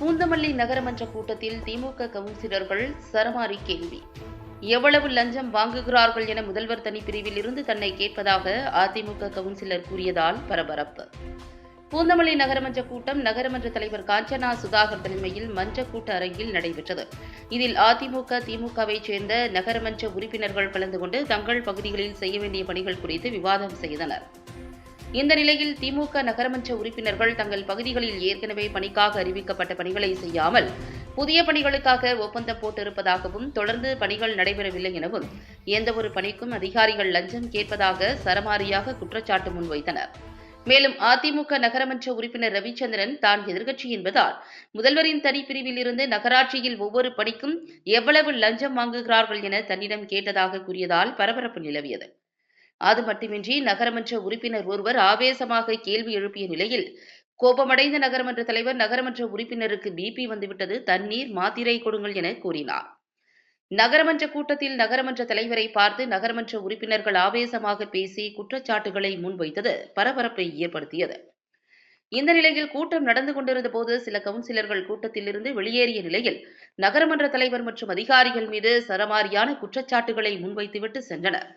பூந்தமல்லி நகரமன்ற கூட்டத்தில் திமுக கவுன்சிலர்கள் சரமாரி கேள்வி. எவ்வளவு லஞ்சம் வாங்குகிறார்கள் என முதல்வர் தனிப்பிரிவில் இருந்து தன்னை கேட்பதாக அதிமுக கவுன்சிலர் கூறியதால் பரபரப்பு. பூந்தமல்லி நகரமன்ற கூட்டம் நகரமன்ற தலைவர் காஞ்சனா சுதாகர் தலைமையில் மன்ற கூட்ட அரங்கில் நடைபெற்றது. இதில் அதிமுக திமுகவைச் சேர்ந்த நகரமன்ற உறுப்பினர்கள் கலந்து கொண்டு தங்கள் பகுதிகளில் செய்ய வேண்டிய பணிகள் குறித்து விவாதம் செய்தனர். இந்த நிலையில் திமுக நகரமன்ற உறுப்பினர்கள் தங்கள் பகுதிகளில் ஏற்கனவே பணிக்காக அறிவிக்கப்பட்ட பணிகளை செய்யாமல் புதிய பணிகளுக்காக ஒப்பந்தம் போட்டிருப்பதாகவும் தொடர்ந்து பணிகள் நடைபெறவில்லை எனவும் எந்தவொரு பணிக்கும் அதிகாரிகள் லஞ்சம் கேட்பதாக சரமாரியாக குற்றச்சாட்டு முன்வைத்தனர். மேலும் அதிமுக நகரமன்ற உறுப்பினர் ரவிச்சந்திரன் தான் எதிர்க்கட்சி என்பதால் முதல்வரின் தனிப்பிரிவில் இருந்து நகராட்சியில் ஒவ்வொரு பணிக்கும் எவ்வளவு லஞ்சம் வாங்குகிறார்கள் என தன்னிடம் கேட்டதாக கூறியதால் பரபரப்பு நிலவியது. அது மட்டுமின்றி நகரமன்ற உறுப்பினர் ஒருவர் ஆவேசமாக கேள்வி எழுப்பிய நிலையில் கோபமடைந்த நகரமன்ற தலைவர் நகரமன்ற உறுப்பினருக்கு பிபி வந்துவிட்டது தண்ணீர் மாத்திரை கொடுங்கள் என கூறினார். நகரமன்ற கூட்டத்தில் நகரமன்ற தலைவரை பார்த்து நகரமன்ற உறுப்பினர்கள் ஆவேசமாக பேசி குற்றச்சாட்டுகளை முன்வைத்தது பரபரப்பை ஏற்படுத்தியது. இந்த நிலையில் கூட்டம் நடந்து கொண்டிருந்த போது சில கவுன்சிலர்கள் கூட்டத்திலிருந்து வெளியேறிய நிலையில் நகரமன்ற தலைவர் மற்றும் அதிகாரிகள் மீது சரமாரியான குற்றச்சாட்டுகளை முன்வைத்துவிட்டு சென்றனர்.